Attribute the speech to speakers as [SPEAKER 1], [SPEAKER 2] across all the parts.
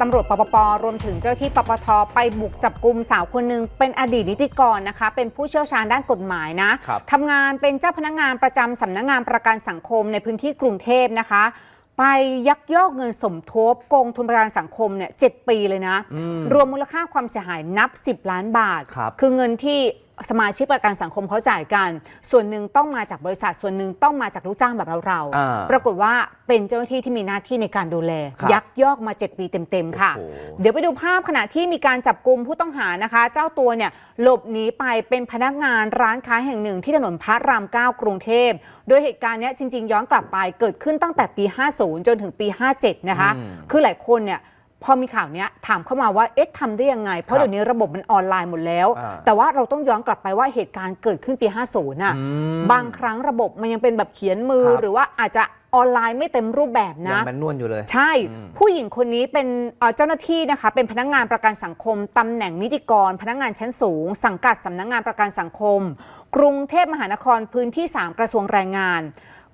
[SPEAKER 1] ตำรวจปปปรวมถึงเจ้าหน้าที่ปปทไปบุกจับกลุ่มสาวคนหนึ่งเป็นอดีตนิติกรนะคะ เป็นผู้เชี่ยวชาญด้านกฎหมายนะครับทำงานเป็นเจ้าพนักงานประจำสำนักงานประกันสังคมในพื้นที่กรุงเทพนะคะ ไปยักยอกเงินสมทบกองทุนประกันสังคมเนี่ยเจ็ดปีเลยนะ
[SPEAKER 2] อืม
[SPEAKER 1] รวมมูลค่าความเสียหายนับ 10 ล้านบาท
[SPEAKER 2] ครับ
[SPEAKER 1] คือเงินที่ สมาชิกประกันสังคมเขาจ่ายกัน ส่วนหนึ่งต้องมาจากบริษัท ส่วนหนึ่งต้องมาจากลูกจ้างแบบเรา
[SPEAKER 2] อ่า
[SPEAKER 1] ๆปรากฏว่าเป็นเจ้าหน้าที่ที่มีหน้าที่ในการดูแล
[SPEAKER 2] ครับ
[SPEAKER 1] ยักยอกมา 7 ปีเต็ม ๆ ค่ะ
[SPEAKER 2] โอ้โห
[SPEAKER 1] เดี๋ยวไปดูภาพขณะที่มีการจับกลุ่มผู้ต้องหานะคะ เจ้าตัวเนี่ยหลบหนีไปเป็นพนักงานร้านค้าแห่งหนึ่งที่ถนนพระราม9กรุงเทพ โดยเหตุการณ์เนี้ยจริง ๆ ย้อนกลับไปเกิดขึ้นตั้งแต่ปี 50 จนถึงปี 57 นะคะ
[SPEAKER 2] อืม
[SPEAKER 1] คือหลายคนเนี่ย พอมีข่าวเนี้ยถามเข้ามาว่าเอ๊ะทำได้ยังไง เพ
[SPEAKER 2] ครั
[SPEAKER 1] ราะ
[SPEAKER 2] บ
[SPEAKER 1] เดี๋ยวนี้ระบบมันออนไลน์หมดแล้ว
[SPEAKER 2] อ่า
[SPEAKER 1] แต่ว่าเราต้องย้อนกลับไปว่าเหตุการณ์เกิดขึ้นปี 50น่ะ
[SPEAKER 2] อืม
[SPEAKER 1] บางครั้งระบบมันยังเป็นแบบเขียนมือ
[SPEAKER 2] ครับ
[SPEAKER 1] หรือว่าอาจจะออนไลน์ไม่เต็มรูปแบบ
[SPEAKER 2] ยั
[SPEAKER 1] นะ
[SPEAKER 2] งแมนนวลอยู่เลย
[SPEAKER 1] ใช่
[SPEAKER 2] อืม
[SPEAKER 1] ผู้หญิงคนนี้เป็นเอ่อเจ้าหน้าที่นะคะ เป็นพนักงานประกันสังคมตำแหน่งนิติกร พนักงานชั้นสูง สังกัดสำนักงานประกันสังคม กรุงเทพมหานครพื้นที่ 3 กระทรวงแรงงาน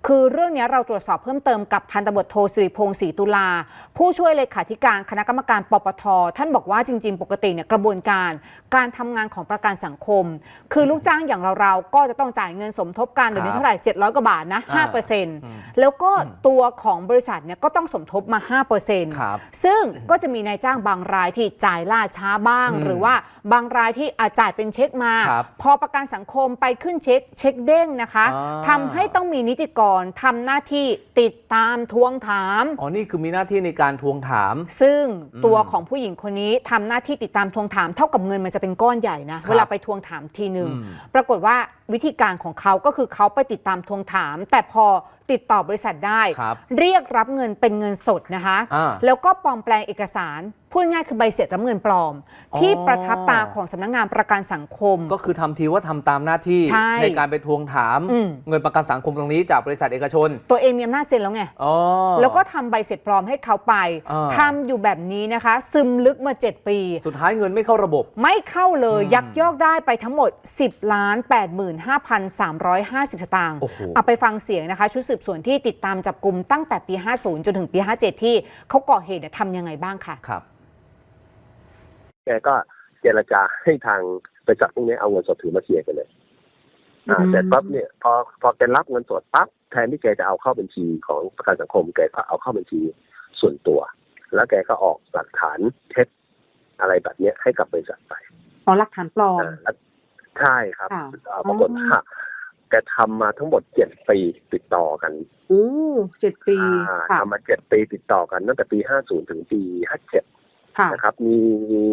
[SPEAKER 1] คือเรื่องนี้เราตรวจสอบเพิ่มเติมกับพันตำรวจโทสิริพงศ์ศรีตุลา ผู้ช่วยเลขาธิการคณะกรรมการปปท ท่านบอกว่าจริง ๆ ปกติเนี่ยกระบวนการ การทำงานของประกันสังคม คือลูกจ้างอย่างเราๆ ก็จะต้องจ่ายเงินสมทบกันเดี๋ยวนี้เท่าไหร่700กว่าบาทนะ5%เปอร์เซ็นต์แล้วก็ตัวของบริษัทเนี่ยก็ต้องสมทบมา5%
[SPEAKER 2] ครับ
[SPEAKER 1] ซึ่งก็จะมีนายจ้างบางรายที่จ่ายล่าช้าบ้าง
[SPEAKER 2] อืม
[SPEAKER 1] หรือว่าบางรายที่อาจจ่ายเป็นเช็คมา
[SPEAKER 2] ครับ
[SPEAKER 1] พอประกันสังคมไปขึ้นเช็คเช็คเด้งนะคะ
[SPEAKER 2] อ่า
[SPEAKER 1] ทำให้ต้องมีนิติกรทำหน้าที่ติดตามทวงถาม
[SPEAKER 2] อ๋อ นี่คือมีหน้าที่ในการทวงถาม
[SPEAKER 1] ซึ่งตัวของผู้หญิงคนนี้ทำหน้าที่ติดตามทวงถาม เท่ากับเงินมันจะเป็นก้อนใหญ่นะ
[SPEAKER 2] ครับ
[SPEAKER 1] เวลาไปทวงถามทีหนึ่ง
[SPEAKER 2] อืม
[SPEAKER 1] ปรากฏว่าวิธีการของเขาก็คือเขาไปติดตามทวงถาม แต่พอติดต่อบริษัทได้
[SPEAKER 2] ครับ
[SPEAKER 1] เรียกรับเงินเป็นเงินสดนะคะ
[SPEAKER 2] อ่า
[SPEAKER 1] แล้วก็ปลอมแปลงเอกสาร พูดง่ายๆคือใบเสร็จรับเงินปลอม
[SPEAKER 2] อ๋อ
[SPEAKER 1] ที่ประทับตาของสำนักงานประกันสังคม
[SPEAKER 2] ก็คือทำทีว่าทำตามหน้าที่
[SPEAKER 1] ใช่
[SPEAKER 2] การไปทวงถาม
[SPEAKER 1] อืม
[SPEAKER 2] เงินประกันสังคมตรงนี้จากบริษัทเอกชน
[SPEAKER 1] ตัวเองมีอำนาจเซ็นแล้วไง
[SPEAKER 2] อ๋อ
[SPEAKER 1] แล้วก็ทำใบเสร็จปลอมให้เขาไป
[SPEAKER 2] อ่า
[SPEAKER 1] ทำอยู่แบบนี้นะคะ ซึมลึกมา 7 ปี
[SPEAKER 2] สุดท้ายเงินไม่เข้าระบบ
[SPEAKER 1] ไม่เข้าเลย
[SPEAKER 2] อืม
[SPEAKER 1] ยักยอกได้ไปทั้งหมด 10ล้าน85,350 สตางค์
[SPEAKER 2] โอ้โห
[SPEAKER 1] เอาไปฟังเสียงนะคะ ชุดสืบสวนที่ติดตามจับกลุ่มตั้งแต่ปี 50 จนถึงปี 57 ที่เขาก่อเหตุเนี่ยทำยังไงบ้างค่ะ
[SPEAKER 2] ครับ
[SPEAKER 3] แกก็เจรจาให้ทางบริษัทพวกนี้เอาเงินสดถือมาเคลียร์กันเลย อ่า
[SPEAKER 1] อืม
[SPEAKER 3] แต่ปั๊บเนี่ย พอพอแกรับเงินสดปั๊บแทนที่แกจะเอาเข้าบัญชีของประกันสังคมแกก็เอาเข้าบัญชีส่วนตัว แล้วแกก็ออกหลักฐานเท็จอะไรแบบเนี้ยให้กับบริษัทไป
[SPEAKER 1] อ๋อหลักฐานปลอม
[SPEAKER 3] อ่าแล้วใช่ครับ
[SPEAKER 1] ค่ะ
[SPEAKER 3] อ่าปรากฏว่าแกทำมาทั้งหมดเจ็ดปีติดต่อกัน
[SPEAKER 1] โอ้เจ็ดปี
[SPEAKER 3] อ่า
[SPEAKER 1] ค่ะ
[SPEAKER 3] ทำมาเจ็ดปีติดต่อกันตั้งแต่ปีห้าศูนย์ถึงปีห้าเจ็ด
[SPEAKER 1] ค่ะ
[SPEAKER 3] นะครับ มีมี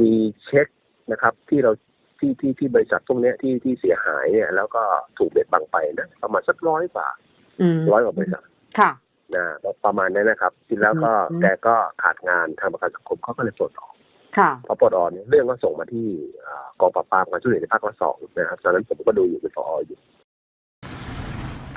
[SPEAKER 3] มีเช็คนะครับ ที่เราที่ที่ที่บริษัทพวกเนี้ยที่ที่เสียหายเนี่ย แล้วก็ถูกเบ็ดบังไปนะประมาณสักร้อยกว่า
[SPEAKER 1] อืม
[SPEAKER 3] ร้อยกว่าบริษัท
[SPEAKER 1] ค่ะ
[SPEAKER 3] นะประมาณนั้นนะครับที่แล้วก็
[SPEAKER 1] อืม
[SPEAKER 3] แกก็ขาดงานทางประกันสังคมเขาก็เลยปลดออก
[SPEAKER 1] ค่ะ
[SPEAKER 3] พอปลดออกเนี่ยเรื่องก็ส่งมาที่อ่ากองปราบปรามการช่วยเหลือในภาคละสองนะครับตอนนั้นผมก็ดูอยู่เป็นปออยู่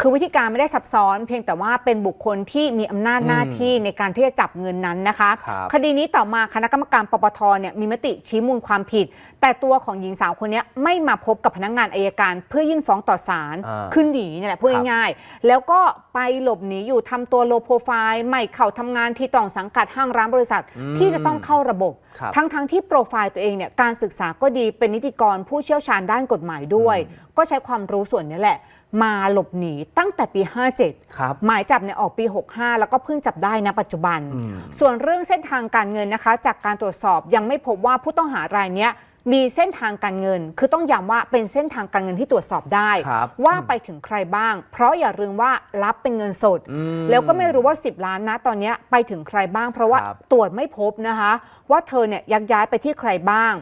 [SPEAKER 1] คือวิธีการไม่ได้ซับซ้อน เพียงแต่ว่าเป็นบุคคลที่มีอำนาจ
[SPEAKER 2] อืม
[SPEAKER 1] หน้าที่ในการที่จะจับเงินนั้นนะคะ
[SPEAKER 2] ครับ
[SPEAKER 1] คดีนี้ต่อมาคณะกรรมการปปทเนี่ยมีมติชี้มูลความผิด แต่ตัวของหญิงสาวคนเนี้ยไม่มาพบกับพนักงานอายการ เพื่อยื่นฟ้องต่อศาล
[SPEAKER 2] อ่า
[SPEAKER 1] ขึ้นหนีเนี่ยแหละพูด
[SPEAKER 2] ครับ
[SPEAKER 1] ง่ายๆแล้วก็ไปหลบหนีอยู่ทำตัวโลโปรไฟล์ไม่เข้าทำงานที่ต้องสังกัดห้างร้านบริษัท
[SPEAKER 2] อืม
[SPEAKER 1] ที่จะต้องเข้าระบบ
[SPEAKER 2] ครับ
[SPEAKER 1] ทั้งทั้งๆที่โปรไฟล์ตัวเองเนี่ยการศึกษาก็ดีเป็นนิติกรผู้เชี่ยวชาญด้านกฎหมายด้วย ก็ใช้ความรู้ส่วนนี้แหละ มาหลบหนีตั้งแต่ปี 57
[SPEAKER 2] ครับ
[SPEAKER 1] หมายจับเนี่ยออกปี 65 แล้วก็เพิ่งจับได้นะปัจจุบัน
[SPEAKER 2] อืม
[SPEAKER 1] ส่วนเรื่องเส้นทางการเงินนะคะ จากการตรวจสอบยังไม่พบว่าผู้ต้องหารายเนี้ยมีเส้นทางการเงิน คือต้องย้ำว่าเป็นเส้นทางการเงินที่ตรวจสอบได้
[SPEAKER 2] ครับ
[SPEAKER 1] ว่าไปถึงใครบ้าง เพราะอย่าลืมว่ารับเป็นเงินสด
[SPEAKER 2] อืม
[SPEAKER 1] แล้วก็ไม่รู้ว่า 10 ล้านนะตอนเนี้ยไปถึงใครบ้าง เพราะว่า
[SPEAKER 2] ครับ
[SPEAKER 1] ตรวจไม่พบนะคะ ว่าเธอเนี่ยยักย้ายไปที่ใครบ้าง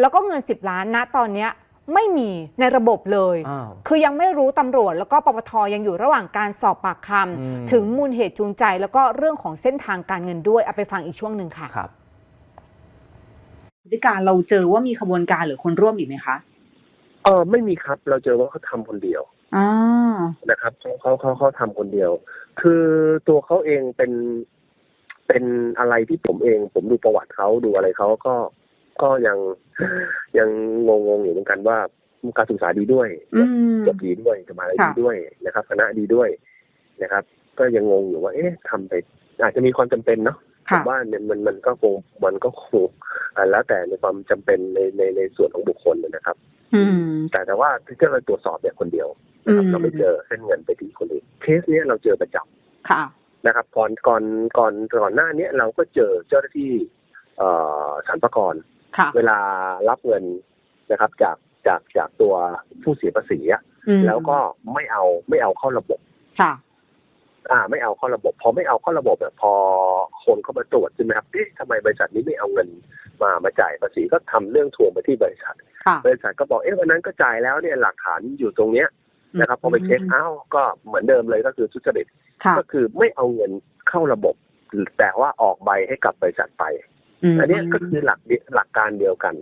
[SPEAKER 1] แล้วก็เงิน 10 ล้านนะตอนเนี้ย ไม่มีในระบบเลย
[SPEAKER 2] อ้าว
[SPEAKER 1] คือยังไม่รู้ตำรวจแล้วก็ปปทยังอยู่ระหว่างการสอบปากค
[SPEAKER 2] อืมำ
[SPEAKER 1] ถึงมูลเหตุจูงใจ แล้วก็เรื่องของเส้นทางการเงินด้วยเอาไปฟังอีกช่วงหนึ่งค่ะ
[SPEAKER 2] ครับ
[SPEAKER 4] พฤติการเราเจอว่ามีขบวนการหรือคนร่วมอีกไหมคะ
[SPEAKER 3] เออไม่มีครับเราเจอว่าเขาทำคนเดียว
[SPEAKER 4] อ่า
[SPEAKER 3] นะครับเขาเขาเขาเขาทำคนเดียว คือตัวเขาเองเป็นเป็นอะไรที่ผมเอง ผมดูประวัติเขาดูอะไรเขาก็ ก็ยังยังงงงๆอยู่เหมือนกันว่าการศึกษาดีด้วย
[SPEAKER 4] อืม
[SPEAKER 3] จบดีด้วยสมาธิดี
[SPEAKER 4] ค่ะ
[SPEAKER 3] ด้วยนะครับคณะดีด้วยนะครับ ก็ยังงงอยู่ว่า เอ๊ะทำไป อาจจะมีความจำเป็นเนาะผ
[SPEAKER 4] ค่ะ
[SPEAKER 3] มว่าเนี่ยมันมันก็คงมันก็คงอ่าแล้วแต่ในความจำเป็นในในในส่วนของบุคคลนะครับ
[SPEAKER 4] อืม
[SPEAKER 3] แต่แต่ว่าที่เราตรวจสอบเนี่ยคนเดียวนะครับ
[SPEAKER 4] อืม
[SPEAKER 3] เราไม่เจอเส้นเงินไปที่คนอื่นเคสเนี้ยเราเจอประจำ
[SPEAKER 4] ค่ะ
[SPEAKER 3] นะครับ ก่อนก่อนก่อนก่อนหน้าเนี้ยเราก็เจอเจ้าหน้าที่ เอ่อสรรพากร
[SPEAKER 4] ค่ะ
[SPEAKER 3] เวลารับเงินนะครับ จากจากจากตัวผู้เสียภาษีอะ
[SPEAKER 4] อืม
[SPEAKER 3] แล้วก็ไม่เอาไม่เอาเข้าระบบ
[SPEAKER 4] ค่ะ
[SPEAKER 3] อ่า ไม่เอาเข้าระบบ พอไม่เอาเข้าระบบเนี่ยพอคนเข้ามาตรวจใช่ไหมครับเอ๊ะทำไมบริษัทนี้ไม่เอาเงินมามาจ่ายภาษีก็ทำเรื่องทวงไปที่บริษัท
[SPEAKER 4] ค่ะ
[SPEAKER 3] บริษัทก็บอกเอ๊ะวันนั้นก็จ่ายแล้วเนี่ยหลักฐานอยู่ตรงเนี้ยนะครับพอไปเช็คอ้าวก็เหมือนเดิมเลยก็คือทุจริต
[SPEAKER 4] ค่ะ
[SPEAKER 3] ก็คือไม่เอาเงินเข้าระบบ แต่ว่าออกใบให้กับบริษัทไป
[SPEAKER 4] ม
[SPEAKER 3] อันเนี้ยก็คือหลักเดีหลักการเดียวกัน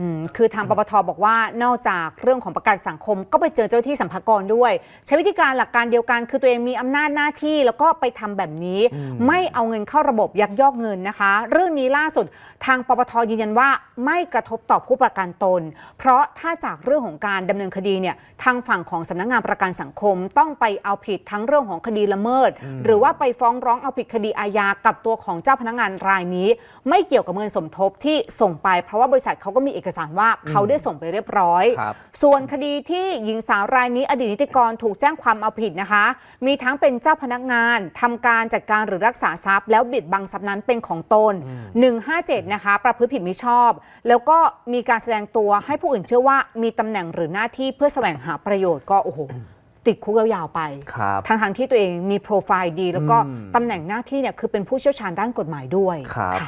[SPEAKER 1] อืมคือทางปปทบอกว่านอกจากเรื่องของประกันสังคม ก็ไปเจอเจ้าหน้าที่สัมภากรด้วย ใช้วิธีการหลักการเดียวกัน คือตัวเองมีอำนาจหน้าที่แล้วก็ไปทำแบบนี้
[SPEAKER 2] อืม
[SPEAKER 1] ไม่เอาเงินเข้าระบบยักยอกเงินนะคะ เรื่องนี้ล่าสุดทางปปทยืนยันว่าไม่กระทบต่อผู้ประกันตน เพราะถ้าจากเรื่องของการดำเนินคดีเนี่ยทางฝั่งของสำนักงานประกันสังคมต้องไปเอาผิดทั้งเรื่องของคดีละเมิด หรือว่าไปฟ้องร้องเอาผิดคดีอาญากับตัวของเจ้าพนักงานรายนี้ ไม่เกี่ยวกับเงินสมทบที่ส่งไป เพราะว่าบริษัทเขาก็มีเอกสารว่าเขาได้ส่งไปเรียบร้อย
[SPEAKER 2] ครับ
[SPEAKER 1] ส่วนคดีที่หญิงสาวรายนี้อดีตนิติกรถูกแจ้งความเอาผิดนะคะ มีทั้งเป็นเจ้าพนักงานทำการจัดการหรือรักษาทรัพย์ แล้วบิดบังทรัพย์นั้นเป็นของตน 157 นะคะ ประพฤติผิดมิชอบ แล้วก็มีการแสดงตัวให้ผู้อื่นเชื่อว่ามีตำแหน่งหรือหน้าที่เพื่อแสวงหาประโยชน์ก็โอ้โหติดคุกยาวๆไป
[SPEAKER 2] ครับ
[SPEAKER 1] ทางทางๆที่ตัวเองมีโปรไฟล์ดี แล้วก็
[SPEAKER 2] อืม
[SPEAKER 1] ตำแหน่งหน้าที่เนี่ยคือเป็นผู้เชี่ยวชาญด้านกฎหมายด้วย
[SPEAKER 2] ครับ
[SPEAKER 1] ค่ะ